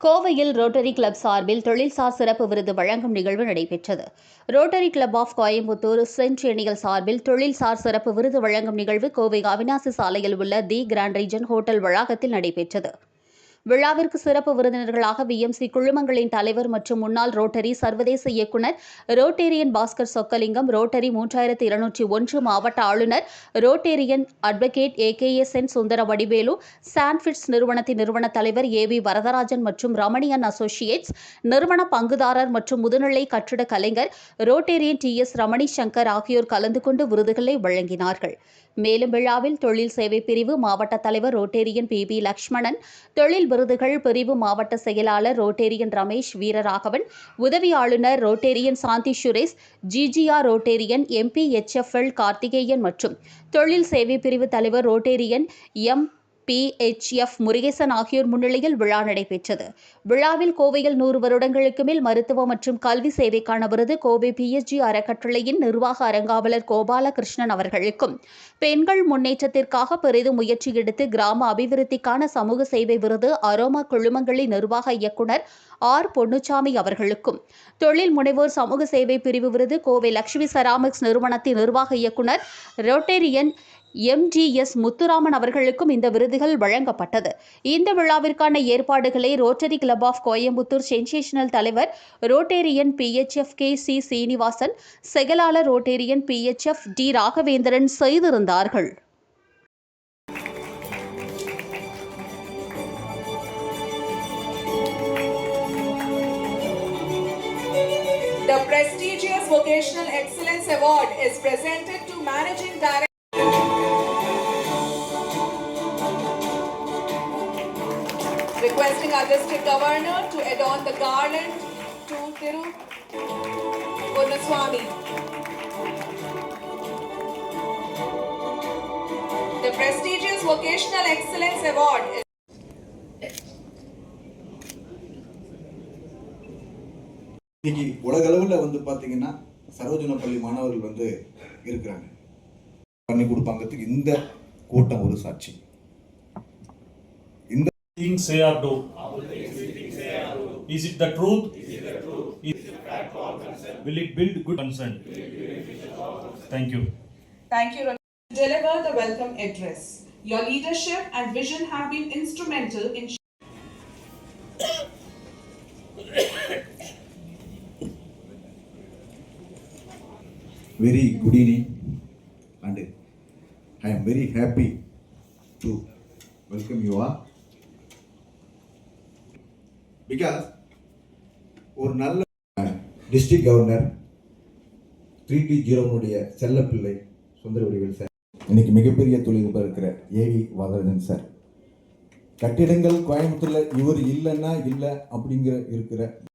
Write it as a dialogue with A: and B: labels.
A: கோவையில் rotary club சார்பில் தொழில்சார் சிறப்பு விருது வழங்கும் நிகழ்வு நடைபெற்றது. Rotary Club of Coimbatore centennial சார்பில் தொழில்சார் சிறப்பு விருது வழங்கும் நிகழ்வு கோவை அவினாசி சாலையில் உள்ள தி கிராண்ட் ரீஜன் ஹோட்டல் வளாகத்தில் நடைபெற்றது. விழாவிற்கு சிறப்பு விருந்தினர்களாக விஎம்சி குழுமங்களின் தலைவர் மற்றும் முன்னாள் ரோட்டரி சர்வதேச இயக்குனர் ரோட்டேரியன் பாஸ்கர் சொக்கலிங்கம் ரோட்டரி மூன்றாயிரத்தி இருநூற்றி ஒன்று மாவட்ட ஆளுநர் Rotarian advocate A. K. S. N. Sundara Vadivelu சான்ஃபிட்ஸ் நிறுவனத்தின் நிறுவன தலைவர் ஏ. வி. வரதராஜன் மற்றும் ரமணியன் அசோசியேட்ஸ் நிறுவன பங்குதாரர் மற்றும் முதுநிலை கட்டிட கலைஞர் Rotarian T. S. Ramani Shankar ஆகியோர் கலந்து கொண்டு விருதுகளை வழங்கினார்கள். மேலும் விழாவில் தொழில் சேவை பிரிவு மாவட்ட தலைவர் ரோட்டேரியன் பி. பி லக்ஷ்மணன் தொழில் விருதுகள் பிரிவு மாவட்ட செயலாளர் ரோட்டேரியன் ரமேஷ் வீரராகவன் உதவி ஆளுநர் Rotarian Shanthi Suresh GGR Rotarian MP HFL Karthikeyan மற்றும் தொழில் சேவை பிரிவு தலைவர் ரோட்டேரியன் எம் பிஎச்எஃப் முருகேசன் ஆகியோர் முன்னிலையில் விழா நடைபெற்றது. விழாவில் கோவையில் நூறு வருடங்களுக்கு மேல் மருத்துவ மற்றும் கல்வி சேவைக்கான விருது கோவை பிஎச்ஜி அறக்கட்டளையின் நிர்வாக அரங்காவலர் கோபாலகிருஷ்ணன் அவர்களுக்கும். பெண்கள் முன்னேற்றத்திற்காக பெரிதும் முயற்சி எடுத்து கிராம அபிவிருத்திக்கான சமூக சேவை விருது அரோமா குழுமங்களின் நிர்வாக இயக்குனர் ஆர் பொன்னுச்சாமி அவர்களுக்கும். தொழில் முனைவோர் சமூக சேவை பிரிவு விருது கோவை லட்சுமி செராமிக்ஸ் நிறுவனத்தின் நிர்வாக இயக்குனர் ரொட்டேரியன் எம்ஜிஎஸ் முத்துராமன் அவர்களுக்கும் இந்த விருதுகள் வழங்கப்பட்டது இந்த விழாவிற்கான ஏற்பாடுகளை Rotary Club of Coimbatore sensational தலைவர் Rotarian PHF K C Srinivasan செயலாளர் ரோட்டேரியன் பிஎச்எஃப் டி ராகவேந்திரன் செய்திருந்தார்கள்
B: The prestigious Vocational Excellence Award is presented to Managing Director. Requesting our district governor to adorn the garland to Thiru Purnaswamy. The prestigious Vocational Excellence Award is
C: இன்னைக்கு உலகளவில் வந்து பார்த்தீங்கன்னா சரோஜன பள்ளி மாணவர்கள் வந்து இருக்கிறாங்க பண்ணி கொடுப்பாங்கிறதுக்கு இந்த கூட்டம் ஒரு சாட்சி
D: things say or do? Is it the truth? Will it build good consent? Thank you.
B: Thank you. Deliver the welcome address. Your leadership and vision have been instrumental in.
C: Very good evening, and I am very happy to welcome you all. Because ஒரு நல்ல district governor three D ஜீரோனுடைய செல்லப்பிள்ளை Sundara Vadivel sir. இன்னைக்கு மிகப்பெரிய தொழிலதிபர் இருக்கிற AV Varadhan sir. கட்டிடங்கள் கோயம்புத்தூரில் இவர் இல்லைன்னா இல்லை அப்படிங்கிற இருக்கிற